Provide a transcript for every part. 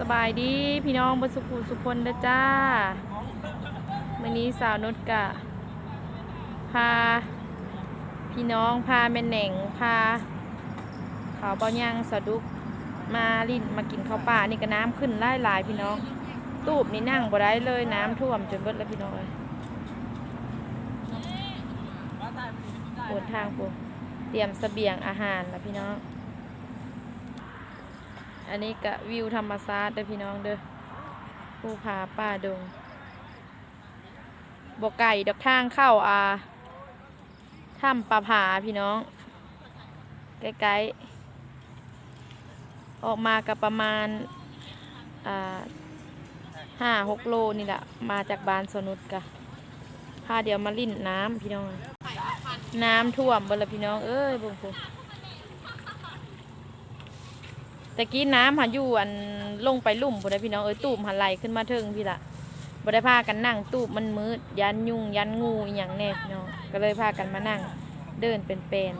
สบายดีพี่น้องบนสุขุสุคนเด้อจ้าวันนี้สาวนุชกะ พา พี่น้องพาแม่แหน่งพาเขาวเบาย่างสะดุกมาลิ้นมากินข้าวป่านี่ก็น้ำขึ้นไล่หลายพี่น้อง ตูบนี่นั่งบ่ได้เลยน้ำท่วมจนเบิดแล้วพี่น้องปวดทางปูเตรียมเสบียงอาหารแล้วพี่น้อง อันนี้ก็วิวธรรมศาสตร์เด้อพี่น้องเด้อภูผาป่าดงบกไก่ดอกทางเข้าอาถ้ำปลาผาพี่น้อง ใกล้ๆออกมากับประมาณอ่าห้าหกโลนี่แหละมาจากบานสนุดกะพาเดี๋ยวมาลิ่นน้ำพี่น้อง น้ำท่วมบดละพี่น้อง เอ้ยบุ้ง บุ้งตะกี้น้ำหันอยู่อันลงไปลุ่มบ่ได้พี่น้องเอ้ยตูบหันไหลขึ้นมาเทิงพี่ละบ่ได้พากันนั่งตูบมันมืดยันยุงยันงูอหย่างแน่พี่น้องก็เลยพากันมานั่งเดินเป็นแปลน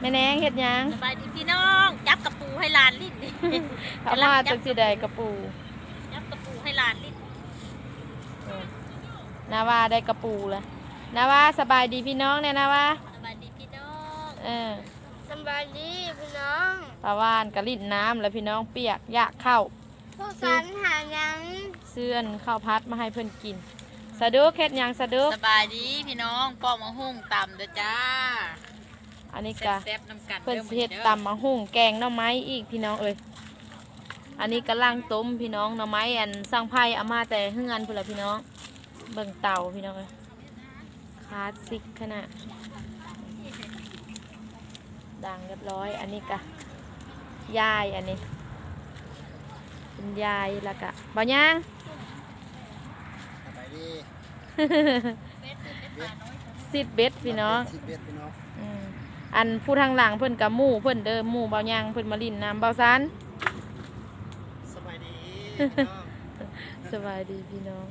แม่แนงเฮ็ดหยังสบายดีพี่น้องจับกระปูให้หลานลิ้นดิเอามาจังสิได้กระปูจับกระปูให้หลานลิ้นเออนาว่าได้กระปูแล้วนาว่าสบายดีพี่น้องเนี่ยนาว่าสบายดีพี่น้อง เออ สบายดีพี่น้องปลาวานกะลิ่นน้ำแล้วพี่น้องเปียกยากเข้า พวกกันหายังเสื่อนข้าวพัดมาให้เพิ่นกิน สะดุกเฮ็ดหยังสะดุกสบายดีพี่น้องปอกมะฮุ่งต่ำเด้อจ้าอันนี้กะแซ่บๆน้ำกันเพิ่นสิเฮ็ดตำมะฮุ่งแกงหน่อไม้อีกพี่น้องเอ้ยอันนี้กำลังต้มพี่น้องหน่อไม้อันสร้างไผ่เอามาแต่เฮือนพุ่นละพี่น้องเบิ่งเตาพี่น้องเอ้ยคลาสสิกขนาด ดังเรียบร้อย อันนี้กะยายอันนี้เป็นยายแล้วกะบ่ย่างสบายดีสิบเบ็ดพี่น้องสิบเอ็ดพี่น้องอืมอันผู้ทางหลังเพิ่นกับหมู่เพิ่นเด้อหมู่เบาย่างเพิ่นมาลินน้ำเบาซันสบายดีพี่น้องสบายดีพี่น้อง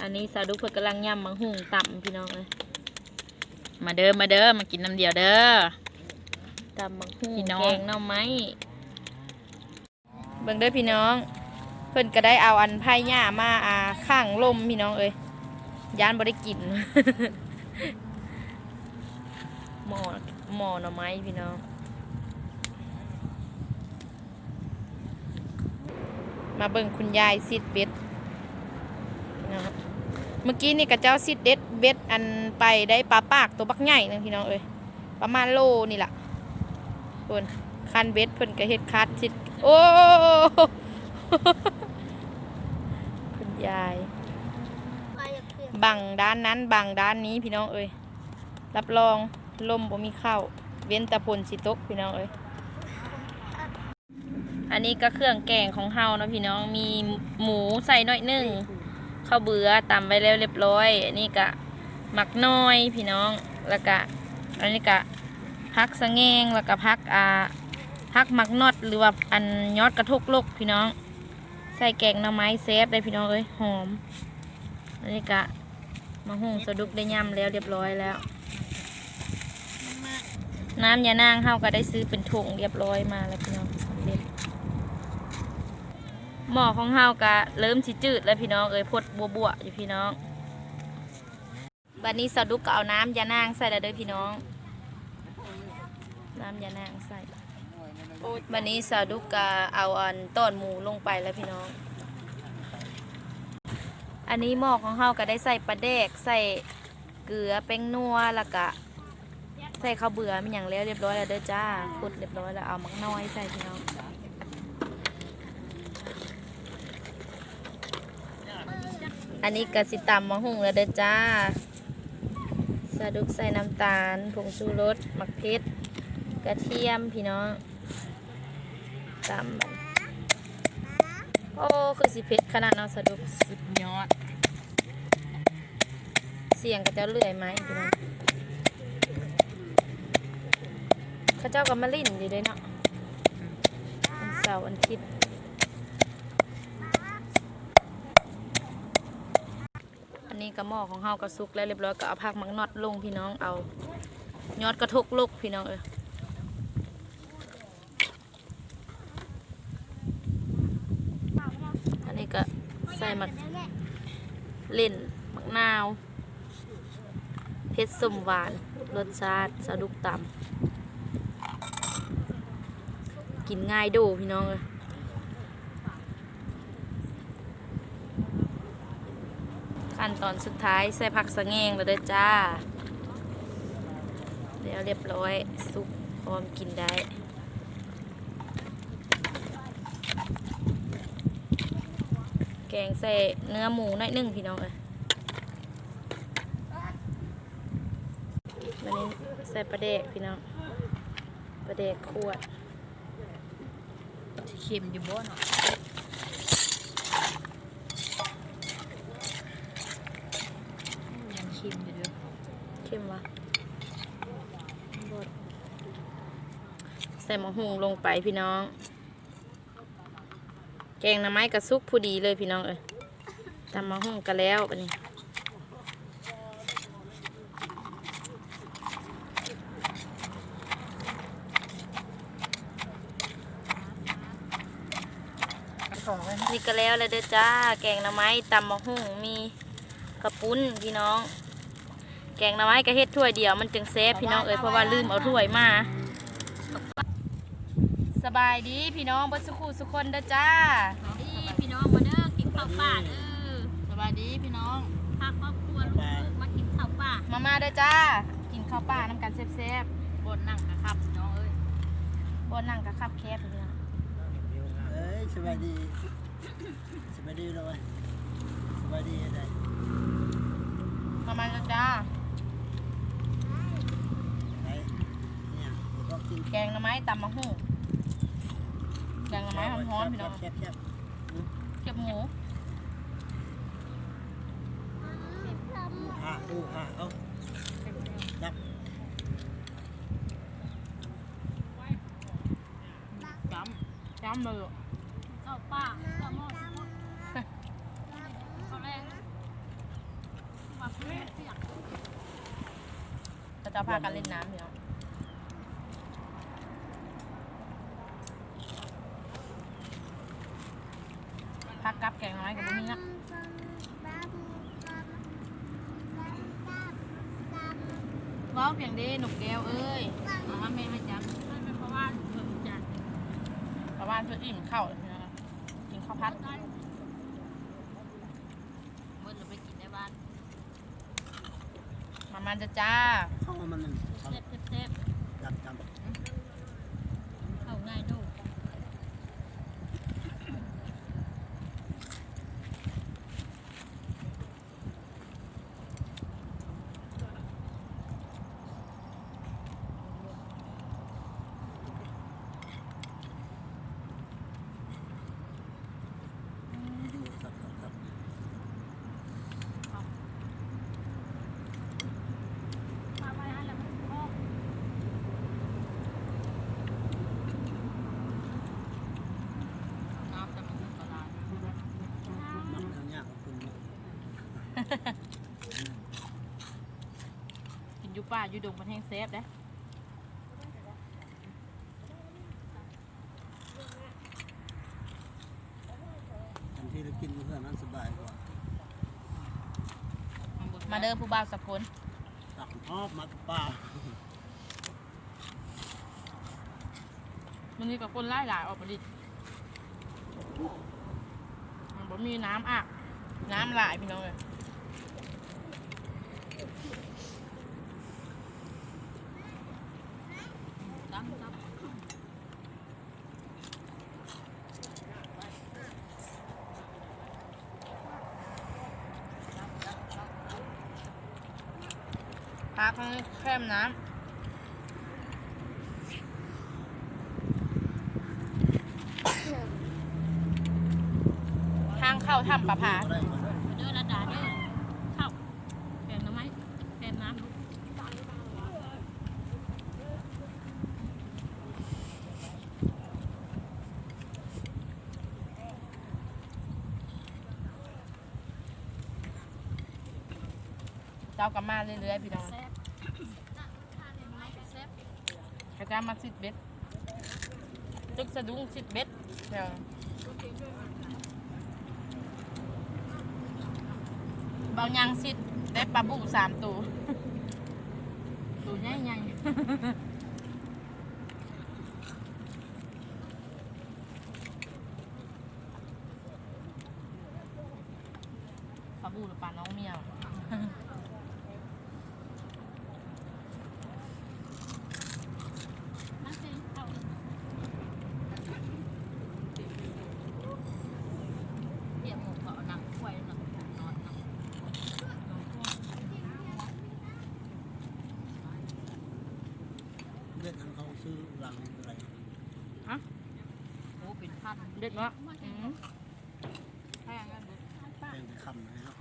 อันนี้สาดุกเพิ่นกำลังย่ำมังหุงต่ำพี่น้องเลย มาเด้อมาเด้อมากินน้ำเดียวเด้อต่ำมังหุงพี่น้อง แกงหน่อไม้เบิ่งเด้อพี่น้อง เพิ่นก็ได้เอาอันไผ่หญ้ามาอ่าข้างลมพี่น้องเอ้ยยานบ่ได้กิน หม้อหม้อหน่อไม้พี่น้อง มาเบิ่งคุณยายซิดเบ็ดพี่น้องเมื่อกี้นี่กับเจ้าซิดเด็ด เบ็ดอันไปได้ปลาปากตัวบักใหญ่นึงพี่น้องเอ้ยประมาณโลนี่แหละเพิ่นคันเบ็ดเพิ่นก็เฮ็ดคัดซิดโอ้คุณยายบังด้านนั้นบังด้านนี้พี่น้องเอ้ยรับรองลมบ่มีเข้า เว้นแต่พลสิตกพี่น้องเอ้ยอันนี้ก็เครื่องแกงของเฮาเนาะพี่น้องมีหมูใส่หน่อยหนึ่งข้าวเบือตำไว้แล้วเรียบร้อย อันนี้ก็ หมักน้อยพี่น้องแล้วก็อันนี้ก็พักสะแงงแล้วก็พักอ่าพักหมักนอดหรือว่าอันยอดกระทกลกพี่น้อง ใส่แกงหน่อไม้เซฟได้พี่น้องเอ้ยหอมอันนี้กะมาหุงสะดุกได้ย่ำแล้วเรียบร้อยแล้ว น้ำยานางเฮาก็ได้ซื้อเป็นถุงเรียบร้อยมาแล้วพี่น้องสำเร็จหม้อของเฮาก็เริ่มสิจืดแล้วพี่น้องเอ้ยพดบัวบัวอยู่พี่น้อง บัดนี้สะดุกก็เอาน้ำยานางใส่แล้วเด้อพี่น้อง น้ำยานางใส่บัดนี้สะดุกก็เอาอันต้นหมูลงไปแล้วพี่น้อง อันนี้หม้อของเฮาก็ได้ใส่ปลาแดกใส่เกลือแป้งนัวแล้วก็ใส่ข้าวเบื่อมีอย่างแล้วเรียบร้อยแล้วเด้อจ้าขุดเรียบร้อยแล้วเอามักน้อยใส่พี่น้องอันนี้กะสิตำมะฮุ่งแล้วเด้อจ้า สะดุกใส่น้ำตาล ผงชูรสมักเพชรกระเทียมพี่น้องตำบัดโอ้คือสิเผ็ดขนาดเนาะสะดุกสุดยอด เสียงก็จะเลื่อยไม้พี่น้องเข้าเจ้าก็มาลิ่นอยู่เลยเนาะวันเสาร์วันอาทิตย์ กระหม้อของเฮากระซุกแล้วเรียบร้อยก็เอาผักมังนอดลงพี่น้องเอา ยอดกระทกลกพี่น้องเอออันนี้ก็ใส่มักเล่นมักนาวเพชรสมหวานรสชาติสะดุกต่ำกินง่ายดูพี่น้องเลย ขั้นตอนสุดท้ายใส่ผักสะแงงแล้วเด้อจ้าเดี๋ยวเรียบร้อยสุกพร้อมกินได้แกงใส่เนื้อหมูหน่อยหนึ่งพี่น้องเอ้ยวันนี้ใส่ปลาเดกพี่น้องปลาเดกขวดเค็มอยู่บ่เนาะยังเค็มอยู่เด้อ เข้มวะบด ใส่หมะฮุงลงไปพี่น้อง แกงหน้ำไม้กระซุกผู้ดีเลยพี่น้องเอ้ยทำมะฮุงกันแล้วอันนี้นี่ก็แล้วเลยเด้อจ้า แกงหน้ำไม้ตำมะฮุ่งมีกระปุ้นพี่น้อง แกงหน้ำไม้ก็เฮ็ดถ้วยเดียวมันจึงแซ่บพี่น้องเอ้ยเพราะว่าลืมเอาถ้วยมา สบายดีพี่น้องบัดสุขุสุคนเด้อจ้าดีพี่น้องมาเด้อกินข้าวป่าเด้อสบายดีพี่น้องพาครอบครัวลูกๆมากินข้าวป่ามามาเด้อจ้า กินข้าวป่าน้ำกันแซ่บบนนั่งนะครับพี่น้องเอ้ยๆบ่นั่งกับคับแคบพี่น้องเอ้ยสบายดีสบายดีเลยสบายดีอะไรมามาเด้อจ้าไหนเนี่ยเดี๋ยวก็กินแกงหน้ำไม้ตำมะฮุ่งแก งหน้ำไม้หอมๆพี่น้องแซ่บๆแซ่บเก็บหมูๆอะอู้อะเอาจับจ้ำจ้ำเลยข้าวป่าข้าวหม้อข้าหม้อข้าแรงมาเพื่อเสียงจะพากันเล่นน้ำพี่น้องพักกับแกงน้อยกับบุ้มีนะว้าวเพียงเด้หนุกแก้วเอ้ย อาหารไม่ไม่จำไม่เป็นเพราะว่าเพิ่มจาน ประมาณเพื่ออิ่มข้าวเลยพี่น้องกินข้าวพัดเมื่อเราไปกินในบ้านมามันจะจ้าเข้ามามันเอาแซ่บแซ่บจับจับเข้าง่ายดูดูครับครับครับ มาไปให้แล้วมันพ่อน้ำแต่มันเป็นกระดาษ มันเอายากของคุณ กินอยูป่าอยูดงมันแห้งเซฟได้ทันทีเรากินเพื่อนนั้นสบายกว่ามาเด้อผู้บ่าวสักคนตักทอบมากับป้ามันนี่กับคนไล่หลายออกไปดิมันบ่มีน้ำอะน้ำหลายพี่น้องเลย พักให้แคมน้ำทางเข้าถ้ำประภา ได้ก็ได้ เด้อระดาเด้อเข้าแกงน้ำไม้แกงน้ำลูก เจ้ากลับมาเรื่อยๆพี่น้องแซ่บทานน้ำไม้ก็แซ่บกระจามาสิบเบ็ดตึกสะดุ้งสิบเบ็ดเดี๋ยวเบายังสิได้ปลาบุ้งสามตัวตัวใหญ่ใหญ่ปลาบูหรือปลาน้องเมียว นั่นสิเอา เปียกหมูเขาหนังควายหนังนอนหนัง เลือดอัน เขาซื้อรังอะไรโอ้เป็นพันเด็ดวะอืมแพงกันเบิดแพงไปคำนะครับ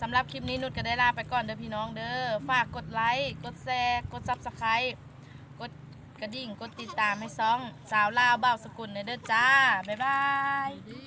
สำหรับคลิปนี้นุชก็ได้ลาไปก่อนเด้อพี่น้องเด้อฝากกดไลค์ กดแชร์ กดซับสไครต์กดกระดิ่ง กดติดตามให้ซ่อง สาวลาวเบ้าสกุลเด้อจ้า บ๊ายบายดี